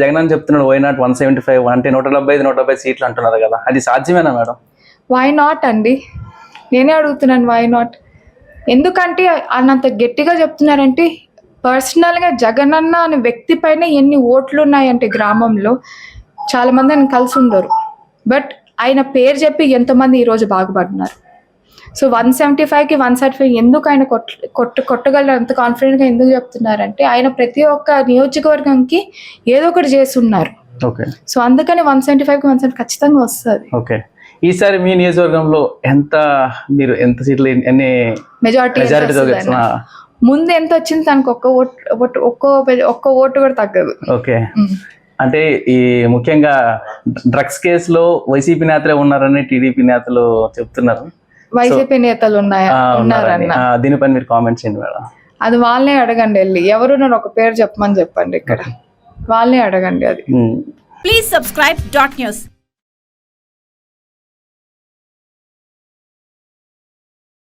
జగన్ అని చెప్తున్నాడు why not one seventy five అంటే నూట డెబ్బై ఐదు నూట డెబ్బై సీట్లు అంటున్నారు కదా. అది సాధ్యమేనా మేడం? వై నాట్ అండి? నేనే అడుగుతున్నాను వై నాట్ ఎందుకంటే అన్నంత గట్టిగా చెప్తున్నారంటే పర్సనల్గా అన్న అనే వ్యక్తి పైన ఎన్ని ఓట్లు ఉన్నాయంటే గ్రామంలో చాలా మంది ఆయన కలిసి ఉండరు. బట్ ఆయన పేరు చెప్పి ఎంతమంది ఈరోజు బాగుపడుతున్నారు. సో వన్ సెవెంటీ ఫైవ్కి వన్ సెవెంటీ ఫైవ్ ఎందుకు ఆయన కొట్ కొట్టు కొట్టగలరు? అంత కాన్ఫిడెంట్గా ఎందుకు చెప్తున్నారంటే ఆయన ప్రతి ఒక్క నియోజకవర్గంకి ఏదో ఒకటి చేస్తున్నారు. ఓకే. సో అందుకని వన్ సెవెంటీ ఫైవ్కి వన్ సెవెంటీ ఖచ్చితంగా వస్తుంది. ఓకే. ఈసారి మీ నియోజకవర్గంలో ఎంత మీరు ఎంత సీట్లు ఎన్ని మెజారిటీ ముందు ఎంత వచ్చింది తనకు ఒక్క ఓట్- ఒక్క ఒక్క ఓటు కూడా తగ్గదు. ఓకే. అంటే ఈ ముఖ్యంగా డ్రగ్స్ కేసులో వైసీపీ నేతలే ఉన్నారని టీడీపీ నేతలు చెప్తున్నారు. వైసీపీ నేతలు ఉన్నాయా ఉన్నారన్న. ఆ, దీనిపైన మీరు కామెంట్ చేయండి మేడం. అది వాళ్ళనే అడగండి వెళ్ళి. ఎవరున్నారు ఒక పేరు చెప్పమని చెప్పండి ఇక్కడ. వాళ్ళనే అడగండి అది. Please subscribe dot news.